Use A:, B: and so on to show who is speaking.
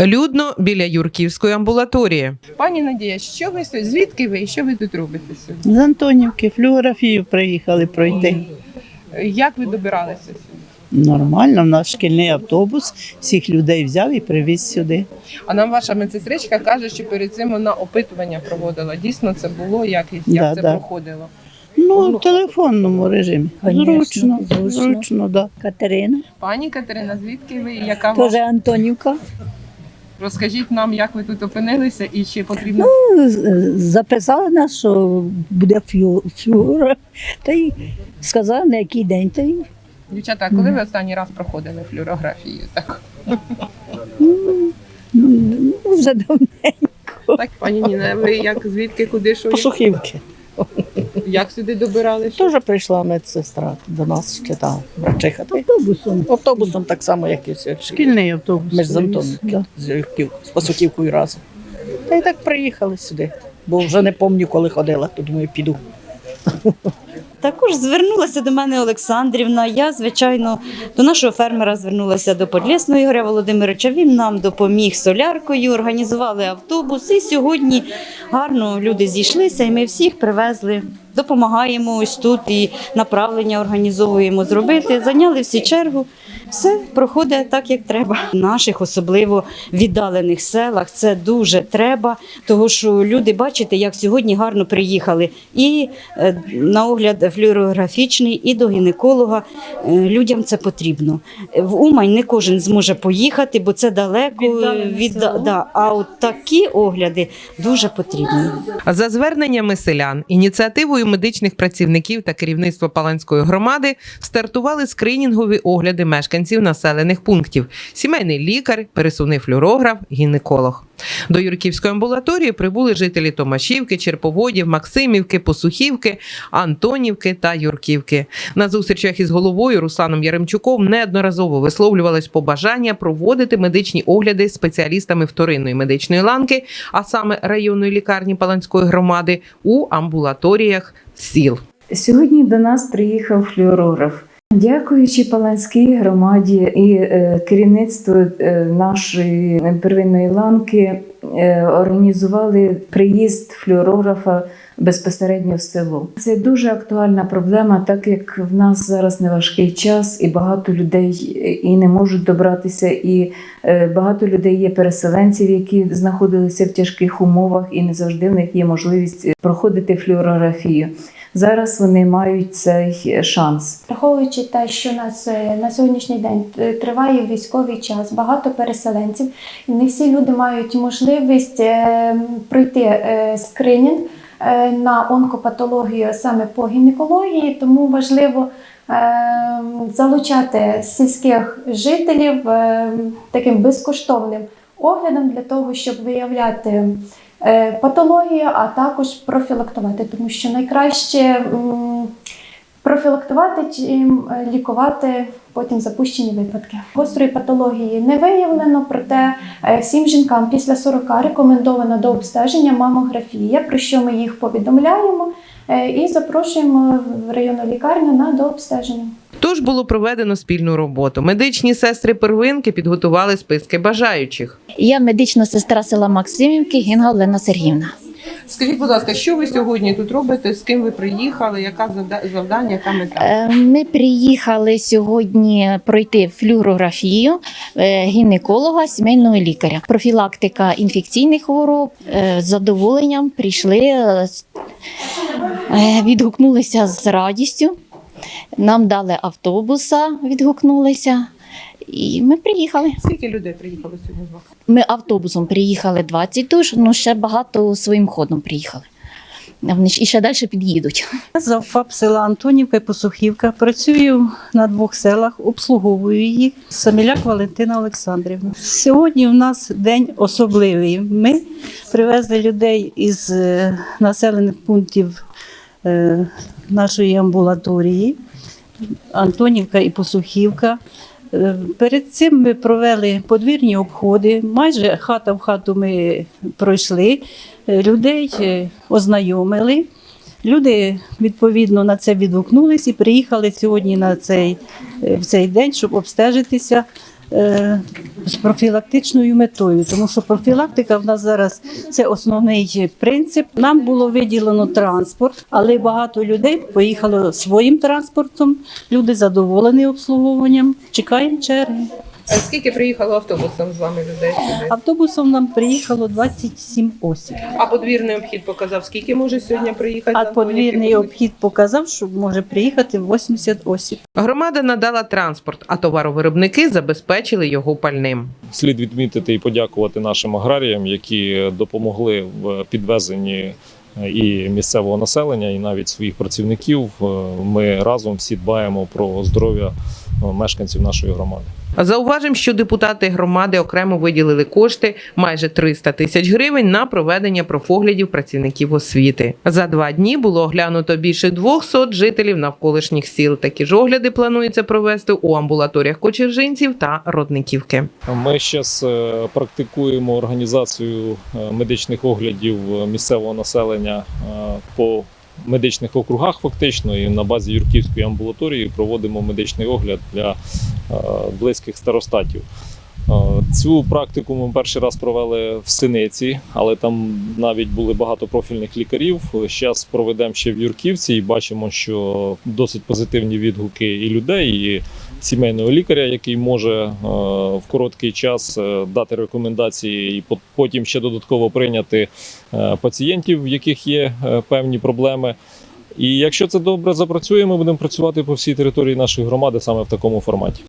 A: Людно біля Юрківської амбулаторії.
B: Пані Надія, що ви сьогодні- звідки ви і що ви тут робите сьогодні?
C: З Антонівки флюорографію приїхали пройти.
B: Як ви добиралися сюди?
C: Нормально, в нас шкільний автобус всіх людей взяв і привіз сюди.
B: А нам ваша медсестричка каже, що перед цим вона опитування проводила. Дійсно, це було як, як
C: Да,
B: це
C: да.
B: проходило.
C: Ну, в телефонному режимі.
D: Конечно,
C: Зручно,
D: зручно.
C: зручно, да.
D: Катерина,
B: Пані Катерина, звідки ви і яка
D: теж
B: ваша?
D: Антонівка.
B: Розкажіть нам, як ви тут опинилися і чи потрібно
D: Ну, з- записала нас, що буде флюора, та й сказала, на який день. Та й
B: дівчата, коли ви останній раз проходили флюорографію? Так,
D: ну, вже давненько.
B: так пані Ніна, ви як звідки, куди що?
E: Посухівки.
B: Як сюди добиралися?
E: Теж прийшла медсестра до нас, чи та врачиха.
D: Автобусом.
E: Автобусом так само, як і всі.
C: Шкільний автобус.
E: Ми ж з Антоном,
C: да.
E: з Юрківкою, з Посухівкою разом. Та й так приїхали сюди. Бо вже не пам'ятаю, коли ходила, то думаю, піду.
F: Також звернулася до мене Олександрівна. Я, звичайно, до нашого фермера звернулася до Подлісного Ігоря Володимировича. Він нам допоміг соляркою, організували автобус. І сьогодні гарно люди зійшлися, і ми всіх привезли. Допомагаємо ось тут і направлення організовуємо зробити. Зайняли всі чергу. Все проходить так, як треба. В наших особливо віддалених селах це дуже треба, тому що люди бачите, як сьогодні гарно приїхали. І е, на огляд флюорографічний, і до гінеколога. Е, Людям це потрібно. В Умань не кожен зможе поїхати, бо це далеко від да, а от такі огляди дуже потрібні.
A: За зверненнями селян, ініціативою медичних працівників та керівництва Паланської громади стартували скринінгові огляди мешканців населених пунктів: сімейний лікар, пересувний флюорограф, гінеколог. До Юрківської амбулаторії прибули жителі Томашівки, Черповодів, Максимівки, Посухівки, Антонівки та Юрківки. На зустрічах із головою Русланом Яремчуком неодноразово висловлювалось побажання проводити медичні огляди спеціалістами вторинної медичної ланки, а саме районної лікарні Паланської громади, у амбулаторіях сіл.
G: Сьогодні до нас приїхав флюорограф. Дякуючи Паланській громаді і е, керівництву е, нашої первинної ланки е, організували приїзд флюорографа безпосередньо в село. Це дуже актуальна проблема, так як в нас зараз неважкий час, і багато людей і не можуть добратися, і багато людей є переселенців, які знаходилися в тяжких умовах, і не завжди в них є можливість проходити флюорографію. Зараз вони мають цей шанс.
H: Враховуючи те, що нас е, на сьогоднішній день е, триває військовий час, багато переселенців, і не всі люди мають можливість е, пройти е, скринінг е, на онкопатологію саме по гінекології, тому важливо е, залучати сільських жителів е, таким безкоштовним оглядом для того, щоб виявляти е, патологію, а також профілактувати, тому що найкраще. Профілактувати чим е, лікувати потім запущені випадки. Гострої патології не виявлено, проте е, всім жінкам після 40 рекомендована до обстеження мамографія, про що ми їх повідомляємо е, і запрошуємо в районну лікарню на дообстеження.
A: Тож було проведено спільну роботу. Медичні сестри первинки підготували списки бажаючих.
I: Я медична сестра села Максимівки Гінга Олена Сергіївна.
B: Скажіть, будь ласка, що ви сьогодні тут робите? З ким ви приїхали? Яка завда- завдання, яка мета?
I: Е, Ми приїхали сьогодні пройти флюорографію е, гінеколога, сімейного лікаря. Профілактика інфекційних хвороб Е, з задоволенням прийшли, відгукнулися з радістю. Нам дали автобуса, відгукнулися, і ми приїхали.
B: Скільки людей приїхало сьогодні з вас?
I: Ми автобусом приїхали 20 душ, ну ще багато своїм ходом приїхали. Вони ж і ще далі під'їдуть.
F: Я завфаб села Антонівка і Посухівка. Працюю на двох селах, обслуговую їх. Саміляк Валентина Олександрівна. Сьогодні у нас день особливий. Ми привезли людей із е, населених пунктів е, нашої амбулаторії. Антонівка і Посухівка. Перед цим ми провели подвірні обходи. Майже хата в хату ми пройшли, е, людей е, ознайомили. Люди відповідно на це відгукнулись і приїхали сьогодні на цей, е, в цей день, щоб обстежитися
D: з профілактичною метою, тому що профілактика в нас зараз це основний принцип. Нам було виділено транспорт, але багато людей поїхало своїм транспортом. Люди задоволені обслуговуванням. Чекаємо черги.
B: А скільки приїхало автобусом з вами людей? сюди?
D: Автобусом нам приїхало 27 осіб.
B: А подвірний обхід показав, скільки може сьогодні приїхати?
D: А подвірний обхід показав, що може приїхати 80 осіб.
A: Громада надала транспорт, а товаровиробники забезпечили його пальним.
J: Слід відмітити і подякувати нашим аграріям, які допомогли в підвезенні е, і місцевого населення, і навіть своїх працівників. Е, Ми разом всі дбаємо про здоров'я мешканців нашої громади.
A: Зауважимо, що депутати громади окремо виділили кошти майже 300 тисяч гривень на проведення профоглядів працівників освіти. За два дні було оглянуто більше 200 жителів навколишніх сіл. Такі ж огляди планується провести у амбулаторіях Кочержинців та Родниківки.
J: Ми зараз практикуємо організацію е, медичних оглядів е, місцевого населення е, по медичних округах. Фактично, і на базі Юрківської амбулаторії проводимо медичний огляд для е, близьких старостатів. Е, Цю практику ми перший раз провели в Синиці, але там навіть були багато профільних лікарів. Зараз проведемо ще в Юрківці і бачимо, що досить позитивні відгуки і людей, і сімейного лікаря, який може е, в короткий час е, дати рекомендації і потім ще додатково прийняти е, пацієнтів, в яких є певні проблеми. І якщо це добре запрацює, ми будемо працювати по всій території нашої громади саме в такому форматі.